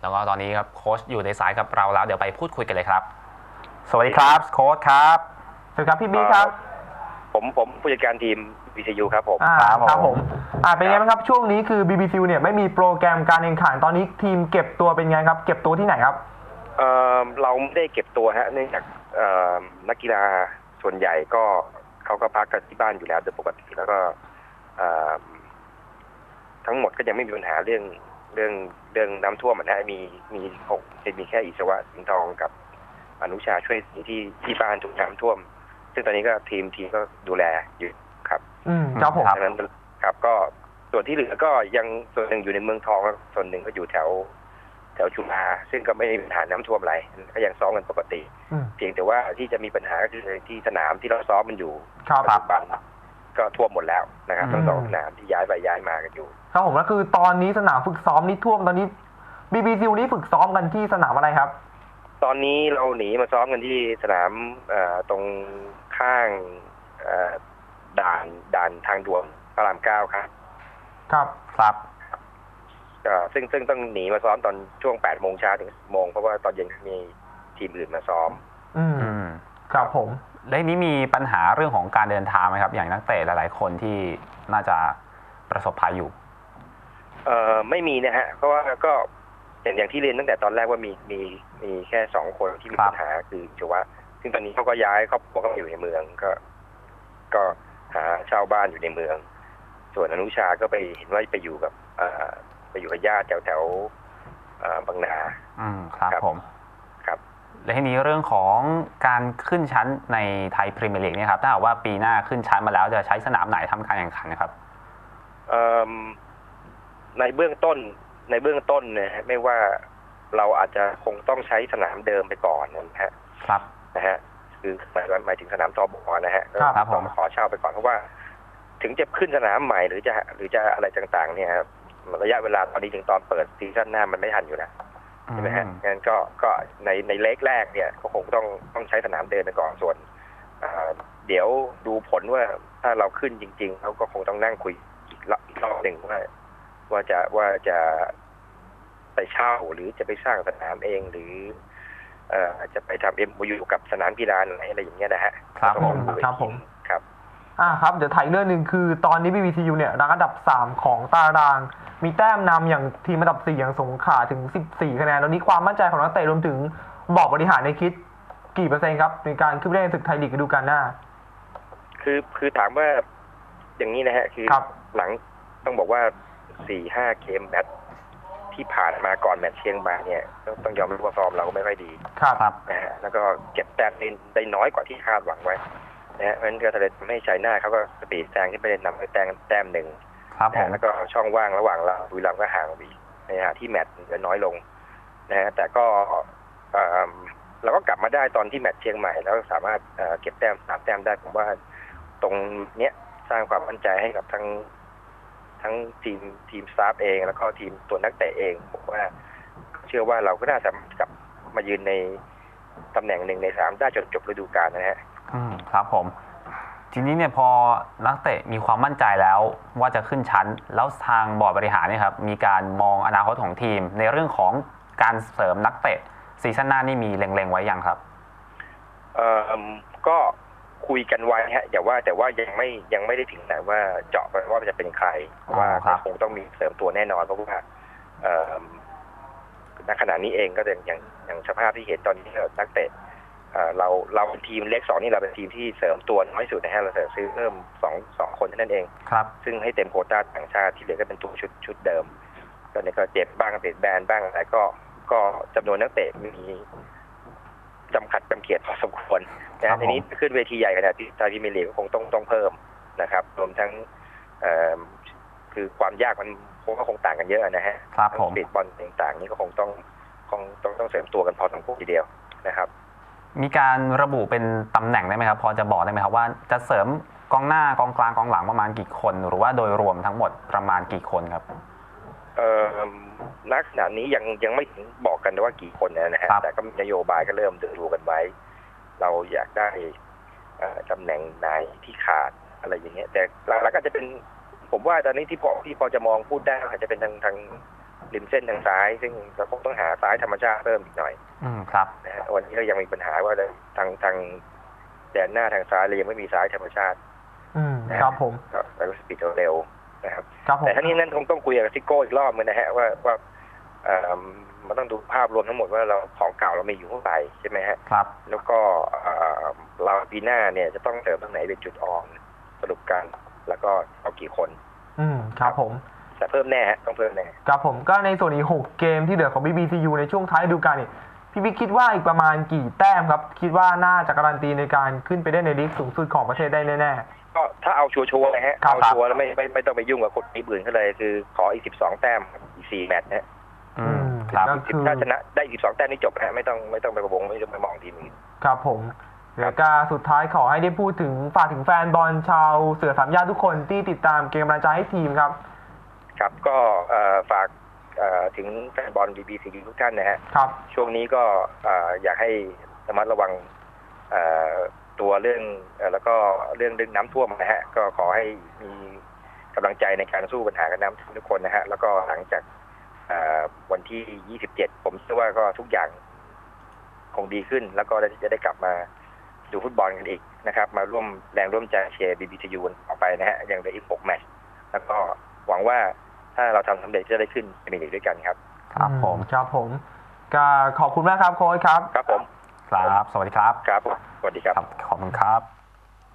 แล้วก็ตอนนี้ครับโค้ชอยู่ในสายกับเราแล้ว เดี๋ยวไปพูดคุยกันเลยครับ สวัสดีครับโค้ชครับสวัสดีครับพี่บิ๊กครับ ผมผมผู้จัดการทีม BCU ครับผมอ่าครับผมครับผมอ่าเป็นไงบ้างครับช่วงนี้คือ BBC เนี่ยไม่มีโปรแกรมการแข่งขันตอนนี้ทีมเก็บตัวเป็นไงครับ เก็บตัวที่ไหนครับเอ่อเราไม่ได้เก็บตัวฮะเนื่องจากเอ่อนักกีฬาส่วนใหญ่ก็เขาก็พักกันที่บ้านอยู่แล้วโดยปกติแล้วก็เอ่อทั้งหมดก็ยังไม่มีปัญหาเรื่อง เรื่องเรื่องน้ำท่วมอะนะมีมีหกจะมีแค่อิสวะสิงห์ทองกับอนุชาช่วยสีที่ที่บ้านถูกน้ำท่วม ซึ่งตอนนี้ก็ทีมทีมก็ดูแลอยู่ครับอืมครับผมดังนั้นครับก็ส่วนที่เหลือก็ยังส่วนหนึ่งอยู่ในเมืองทองแล้วส่วนหนึ่งก็อยู่แถว แถวชุมพาซึ่งก็ไม่มีปัญหาน้ำท่วมอะไรก็ยังซ้อมกันปกติอืมเพียงแต่ว่าที่จะมีปัญหาก็คือที่สนามที่เราซ้อมมันอยู่ครับปัจจุบัน ก็ท่วมหมดแล้วนะครับอืมทั้งสองสนามที่ย้ายไปย้ายมากันอยู่ ครับผมแล้วคือตอนนี้สนามฝึกซ้อมนี่ท่วมตอนนี้ BBC นี่ฝึกซ้อมกันที่สนามอะไรครับ ตอนนี้เราหนีมาซ้อมกันที่สนามเอ่อตรงข้างเอ่อด่านด่านทางด่วนพระรามเก้าครับ ครับครับเอ่อซึ่งซึ่งต้องหนีมาซ้อมตอนช่วงแปดโมงเช้าถึง10โมงเพราะว่าตอนเย็นมีทีมอื่นมาซ้อม อืมอืมครับผม แล้วทีนี้มีปัญหาเรื่องของการเดินทางไหมครับ อย่างนักเตะหลาย ๆ คนที่น่าจะประสบภัยอยู่ เอ่อไม่มีนะฮะเพราะว่าก็อย่างอย่างที่เรียนตั้งแต่ตอนแรกว่ามีมีมีแค่สองคนที่มีครับ ปัญหาคือชวะซึ่งตอนนี้เขาก็ย้ายครอบครัวก็มาอยู่ในเมืองก็ ก็หาเช่าบ้านอยู่ในเมือง ส่วนอนุชาก็ไปเห็นว่าไปอยู่กับเอ่อไปอยู่กับญาติแถวแถวเอ่อบางนา อืมครับครับ ผมครับ และทีนี้เรื่องของการขึ้นชั้นในไทยพรีเมียร์ลีกเนี่ยครับถ้าหากว่าปีหน้าขึ้นชั้นมาแล้วจะใช้สนามไหนทำการแข่งขันนะครับเอิ่มในเบื้องต้นในเบื้องต้นเนะฮะไม่ว่าเราอาจจะคงต้องใช้สนามเดิมไปก่อนนะฮะครับนะฮะคือหมายหมายถึงสนามตอบอนะฮะครับครับผมต้องขอเช่าไปก่อนเพราะว่า ถึงจะขึ้นสนามใหม่หรือจะหรือจะอะไรต่าง ๆ เนี่ยครับระยะเวลาตอนนี้ถึงตอนเปิดซีซั่นหน้ามันไม่ทันอยู่แล้ว ใช่ไหมฮะอืมงั้นก็ก็ในในเล็กแรกเนี่ยก็คงต้องต้องใช้สนามเดินไปก่อนส่วนอ่าเดี๋ยวดูผลว่าถ้าเราขึ้นจริงๆเขาก็คงต้องนั่งคุยอีกรอบอีกรอบหนึ่งว่า ว่าจะว่าจะไปเช่าหรือจะไปสร้างสนามเองหรือเอ่อจะไปทำเอ็มยูกับสนามกีฬาไหนอะไรอย่างเงี้ยนะฮะครับต้องผลอมงดูอีกครับผมครับ อ่าครับเดี๋ยวถ่ายเรื่องหนึ่งคือตอนนี้ BBC เนี่ยรังอันดับ 3 ของตาราง มีแต้มนำอย่างทีมอันดับ 4 อย่างสงขลาถึง 14 คะแนนตอนนี้ความมั่นใจของนักเตะรวมถึงบอร์ดบริหารในยคิดกี่เปอร์เซ็นต์ครับ ในการขึ้นไปเล่นศึกไทยลีกฤดูกาลหน้า คือคือถามว่าอย่างนี้นะฮะ คือครับ หลังต้องบอกว่าสี่ห้าเกมแมตช์ที่ผ่านมาก่อนแมตช์เชียงบายเนี่ยต้องต้องยอมรับว่าฟอร์มเราก็ไม่ค่อยดีครับ ครับ นะฮะแล้วก็เก็บแต้มได้ได้น้อยกว่าที่คาดหวังไว้ นะฮะเพราะฉะนั้นก็ทำให้ชัยนาทเขาก็สปีดแซงขึ้นไปนำไปแต้มแต้มหนึ่งครับนะผฮะมแล้วก็ช่องว่างระหว่างเราบุรีรัมย์ก็ห่างออกไปอีกนะฮะที่แมตช์เหลือน้อยลงนะฮะแต่ก็เอ่อเราก็กลับมาได้ตอนที่แมตช์เชียงใหม่ แล้วสามารถเอ่อเก็บแต้มสามแต้มได้ผมว่าตรงเนี้ยสร้างความมั่นใจให้กับทั้งทั้งทีมทีมสตาฟเอง แล้วก็ทีมตัวนักเตะเองผมว่า เชื่อว่าเราก็น่าจะกลับมายืนในตำแหน่งหนึ่งในสามได้จนจบฤดูกาลนะฮะ อืมครับผม ทีนี้เนี่ยพอนักเตะมีความมั่นใจแล้วว่าจะขึ้นชั้น แล้วทางบอร์ดบริหารเนี่ยครับมีการมองอนาคตของทีม ในเรื่องของการเสริมนักเตะซีซั่นหน้านี่มีเล็งๆไว้ยังครับเอ่อก็คุยกันไว้ฮะอย่าว่าแต่ว่ายังไม่ยังไม่ได้ถึงไหนว่าเจาะไปว่าจะเป็นใครเพราะว่าอ๋อครับคงต้องมีเสริมตัวแน่นอนเพราะว่าเอ่อณขณะนี้เองก็อย่างอย่างอย่างสภาพที่เห็นตอนนี้นักเตะ เอ่อเราเราเป็นทีมเล็กสองนี่เราเป็นทีมที่เสริมตัวน้อยสุดนะฮะเราซื้อเพิ่มสองสองคนเท่านั้นเองครับซึ่งให้เต็มโควต้าต่างชาติที่เหลือก็เป็นตัวชุดชุดเดิมก็เนี่ยก็เจ็บบ้างเปลี่ยนแบนบ้างอะไรก็ก็จำนวนนักเตะมีจำขัดจำเขียดพอสมควรครันะบผมทีนี้ขึ้นเวทีใหญ่ขนาดที่ไทยพรีเมียร์ลีกก็คงต้องต้องเพิ่มนะครับ รวมทั้งเอ่อคือความยากมันคงก็คงต่างกันเยอะนะฮะครับทั้งผมสปีดบอลต่างๆ นี่ก็คงต้องคงต้องต้องเสริมตัวกันพอสมควรทีเดียวนะครับ มีการระบุเป็นตำแหน่งได้ไหมครับ พอจะบอกได้ไหมครับว่าจะเสริมกองหน้ากองกลางกองหลังประมาณกี่คน หรือว่าโดยรวมทั้งหมดประมาณกี่คนครับเอ่อณขณะนี้ยังยังไม่ถึงบอกกันว่ากี่คนนะฮะครับแต่ก็มีนโยบายก็เริ่มดูกันไว้ เราอยากได้เอ่อตำแหน่งไหนที่ขาดอะไรอย่างเงี้ย แต่หลักๆก็จะเป็น ผมว่าตอนนี้ที่พอที่พอจะมองพูดได้อาจจะเป็นทางทางใน ริมเส้นทางซ้าย ซึ่งเราคงต้องหาซ้ายธรรมชาติเพิ่มอีกหน่อย อืมครับนะฮะวันนี้เรายังมีปัญหาว่าทางทางแดนหน้าทางซ้ายเรายังไม่มีซ้ายธรรมชาติ อืมครับผมก็แล้วก็สปีดเร็วนะครับครับผมแต่ทั้งนี้นั้นคงต้องคุยกับซิโก้อีกรอบนึงนะฮะว่าว่าเอ่อมันต้องดูภาพรวมทั้งหมดว่าเราของเก่าเรามีอยู่เท่าไหร่ใช่ไหมฮะครับ แล้วก็เอ่อเราปีหน้าเนี่ยจะต้องเติมตรงไหนเป็นจุดอ่อนสรุปกัน แล้วก็เอากี่คน อืมครับผม แต่เพิ่มแน่ฮะต้องเพิ่มแน่ครับผมก็ในส่วนอีก 6 เกมที่เหลือของ BBCU ในช่วงท้ายฤดูกาลนี่พี่บิ๊กคิดว่าอีกประมาณกี่แต้มครับ คิดว่าน่าจะการันตีในการขึ้นไปได้ในลีกสูงสุดของประเทศได้แน่ก็ถ้าเอาชัวร์ๆนะฮะครับเอาชัวร์แล้วไม่ไม่ไม่ต้องไปยุ่งกับคนนี้บื่นเขาเลยคือขออีกสิบสองแต้มอีกสี่แมตช์นะฮะอืมครับก็สิคืบอถ้าชนะได้สิบสองแต้มนี่จบนะฮะไม่ต้องไม่ต้องไปประวงไม่ต้องไปมองทีมอื่นครับผมแล้วก็สุดท้ายขอให้ได้พูดถึงฝากถึงแฟนบอลชาวเสือสามย่านทุกคนที่ติดตามเกมกำลังใจให้ทีมครับ ครับก็เอ่อฝากเอ่อถึงแฟนบอลบีบีซีทุกท่านนะฮะครับช่วงนี้ก็เอ่ออยากให้ระมัดระวังเอ่อตัวเรื่องเอ่อแล้วก็เรื่องเรื่องน้ำท่วมนะฮะก็ขอให้มีกำลังใจในการสู้ปัญหากับน้ำท่วมทุกคนนะฮะแล้วก็หลังจากเอ่อวันที่ 27 ผมเชื่อว่าก็ทุกอย่างคงดีขึ้น แล้วก็จะได้กลับมาดูฟุตบอลกันอีกนะครับ มาร่วมแรงร่วมใจเชียร์บีบีทียูต่อไปนะฮะยังเหลืออีก 6 แมตช์แล้วก็หวังว่า ถ้าเราทำสำเร็จจะได้ขึ้นเป็นลีกด้วยกันครับ ครับผมครับผมก็ขอบคุณมากครับโค้ชครับ ครับผม ครับ สวัสดีครับ ครับผมสวัสดีครับครับ ขอบคุณครับ